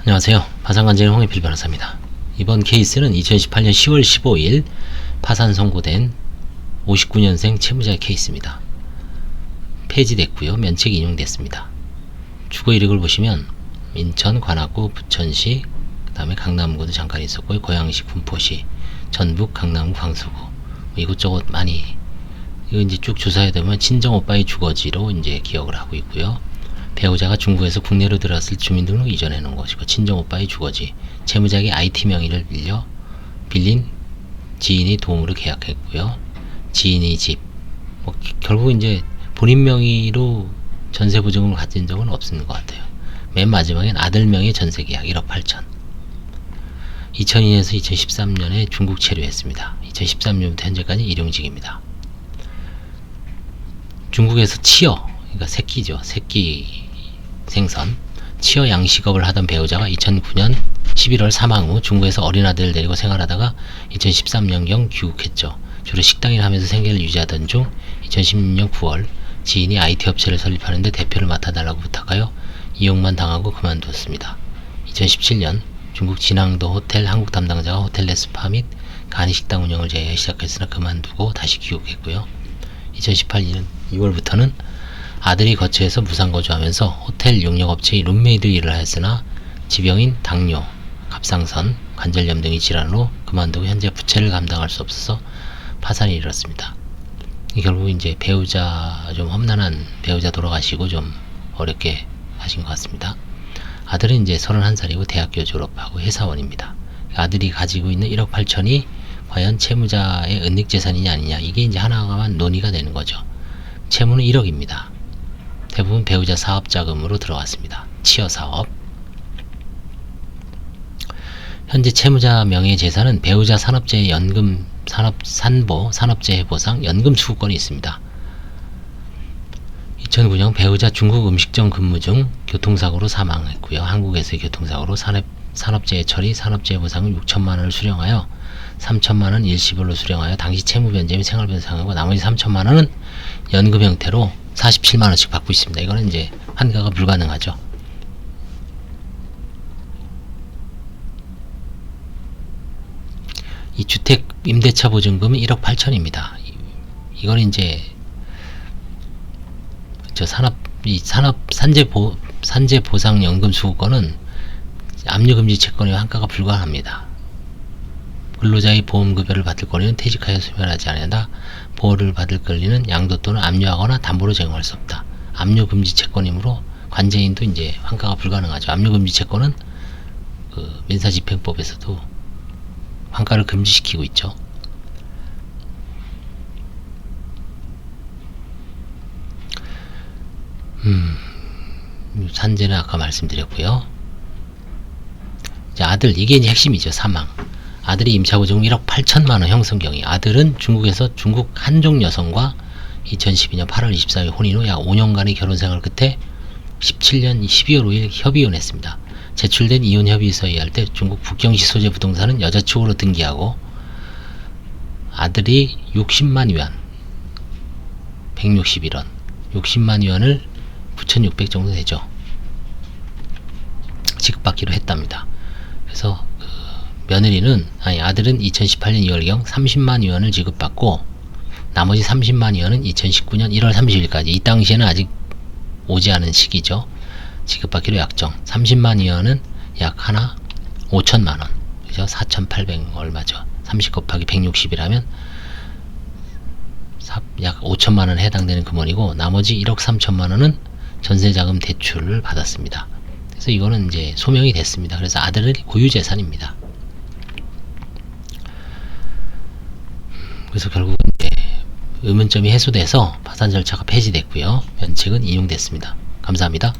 안녕하세요. 파산관제는 홍해필 변호사입니다. 이번 케이스는 2018년 10월 15일 파산 선고된 59년생 채무자의 케이스입니다. 폐지됐고요. 면책이 인용됐습니다. 주거 이력을 보시면 인천, 관악구, 부천시, 그 다음에 강남구도 잠깐 있었고요. 고양시, 군포시, 전북, 강남구, 광수구 뭐 이곳저곳 많이 이거 이제 쭉 조사해 보면 친정 오빠의 주거지로 이제 기억을 하고 있고요. 배우자가 중국에서 국내로 들어왔을 주민등록 이전해 놓은 것이고 친정 오빠의 주거지 채무자에게 IT 명의를 빌려 빌린 지인이 도움으로 계약했고요. 지인이 집. 뭐, 기- 결국 이제 본인 명의로 전세 보증금을 가진 적은 없는 것 같아요. 맨 마지막엔 아들 명의 전세 계약 1억 8천. 2002년에서 2013년에 중국 체류했습니다. 2013년부터 현재까지 일용직입니다. 중국에서 치어 그러니까 새끼죠. 새끼 생선 치어 양식업을 하던 배우자가 2009년 11월 사망 후 중국에서 어린 아들을 데리고 생활하다가 2013년경 귀국했죠. 주로 식당일 하면서 생계를 유지하던 중 2016년 9월 지인이 IT 업체를 설립하는데 대표를 맡아달라고 부탁하여 이용만 당하고 그만두었습니다. 2017년 중국 진앙도 호텔 한국 담당자가 호텔 내 스파 및 간이식당 운영을 재해 시작했으나 그만두고 다시 귀국했고요. 2018년 2월부터는 아들이 거처에서 무상거주하면서 호텔 용역업체의 룸메이드 일을 하였으나 지병인 당뇨, 갑상선, 관절염 등의 질환으로 그만두고 현재 부채를 감당할 수 없어서 파산이 일었습니다. 이 결국 이제 배우자 좀 험난한 배우자 돌아가시고 좀 어렵게 하신 것 같습니다. 아들은 이제 31살이고 대학교 졸업하고 회사원입니다. 아들이 가지고 있는 1억 8천이 과연 채무자의 은닉 재산이냐 아니냐 이게 이제 하나만 논의가 되는 거죠. 채무는 1억입니다. 대부분 배우자 사업 자금으로 들어갔습니다. 치어 사업. 현재 채무자 명의 재산은 배우자 산업재해 연금 산업 산보 산업재해 보상 연금 수급권이 있습니다. 2009년 배우자 중국 음식점 근무 중 교통사고로 사망했고요. 한국에서의 교통사고로 산업 산업재해 처리 산업재해 보상을 6천만 원을 수령하여 3천만 원 일시불로 수령하여 당시 채무 변제 및 생활 변상하고 나머지 3천만 원은 연금 형태로 47만 원씩 받고 있습니다. 이거는 이제 환가가 불가능하죠. 이 주택 임대차 보증금은 1억 8천입니다. 이건 이제 저 산업 이 산업 산재 보 산재 보상 연금 수급권은 압류 금지 채권의 환가가 불가합니다. 근로자의 보험급여를 받을 권리는 퇴직하여 소멸하지 않는다. 보호를 받을 권리는 양도 또는 압류하거나 담보로 제공할 수 없다. 압류 금지 채권이므로 관제인도 이제 환가가 불가능하죠. 압류 금지 채권은 그 민사집행법에서도 환가를 금지시키고 있죠. 음, 산재는 아까 말씀드렸고요. 이제 아들 이게 이제 핵심이죠. 사망. 아들이 임차보증금 1억 8천만 원 형성 경위. 아들은 중국에서 중국 한족 여성과 2012년 8월 24일 혼인 후 약 5년간의 결혼 생활 끝에 17년 12월 5일 협의혼했습니다. 제출된 이혼 협의서에 할때 중국 북경시 소재 부동산은 여자 측으로 등기하고 아들이 60만 위안 161원 60만 위안을 9,600 정도 되죠. 지급받기로 했답니다. 그래서 그 며느리는 아니 아들은 2018년 2월경 30만 위안을 지급받고 나머지 30만 위안은 2019년 1월 30일까지 이 당시에는 아직 오지 않은 시기죠. 지급받기로 약정. 30만 위안은 약 하나 5천만 원. 그죠? 4,800 얼마죠? 30 곱하기 160이라면 약 5천만 원에 해당되는 금원이고 나머지 1억 3천만 원은 전세자금 대출을 받았습니다. 그래서 이거는 이제 소명이 됐습니다. 그래서 아들은 고유 재산입니다. 그래서 결국은 의문점이 해소돼서 파산 절차가 폐지됐고요. 면책은 이용됐습니다. 감사합니다.